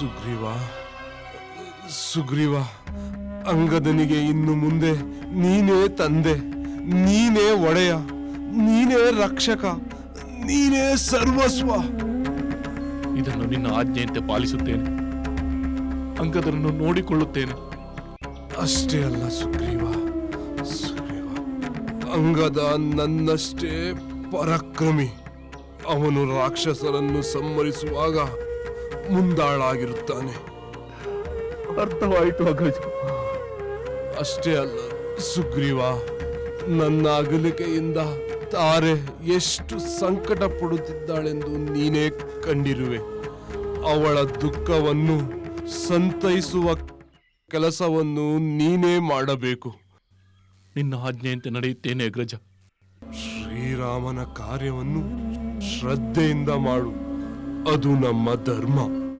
ಸುಗ್ರೀವ ಸುಗ್ರೀವ ಅಂಗದನಿಗೆ ಇನ್ನು ಮುಂದೆ ನೀನೇ ತಂದೆ ನೀನೇ ಒಡೆಯ ನೀನೇ ರಕ್ಷಕ ನೀನೇ ಸರ್ವಸ್ವ. ಇದನ್ನು ನಿನ್ನ ಆಜ್ಞೆಯಂತೆ ಪಾಲಿಸುತ್ತೇನೆ. ಅಂಗದರನ್ನು ನೋಡಿಕೊಳ್ಳುತ್ತೇನೆ. ಅಷ್ಟೇ ಅಲ್ಲ ಸುಗ್ರೀವ ಸುಗ್ರೀವ. ಅಂಗದ ನನ್ನಷ್ಟೇ ಪರಾಕ್ರಮಿ. ಅವನು ರಾಕ್ಷಸರನ್ನು ಸಂಹರಿಸುವಾಗ ಮುಂದಾಳಾಗಿರುತ್ತಾನೆ. ಅರ್ಥವಾಯಿತು ಅಗ್ರಜ ಅಷ್ಟೇ ಅಲ್ಲ ಸುಗ್ರೀವ ನನ್ನ ಅಗಲಿಕೆಯಿಂದ ತಾರೆ ಎಷ್ಟು ಸಂಕಟ ಪಡುತ್ತಿದ್ದಾಳೆಂದು ನೀನೇ ಕಂಡಿರುವೆ. ಅವಳ ದುಃಖವನ್ನು ಸಂತೈಸುವ ಕೆಲಸವನ್ನು ನೀನೇ ಮಾಡಬೇಕು. ನಿನ್ನ ಆಜ್ಞೆಯಂತೆ ನಡೆಯುತ್ತೇನೆ ಅಗ್ರಜ. ಶ್ರೀರಾಮನ ಕಾರ್ಯವನ್ನು ಶ್ರದ್ಧೆಯಿಂದ ಮಾಡು. ಅದು ನಮ್ಮ ಧರ್ಮ.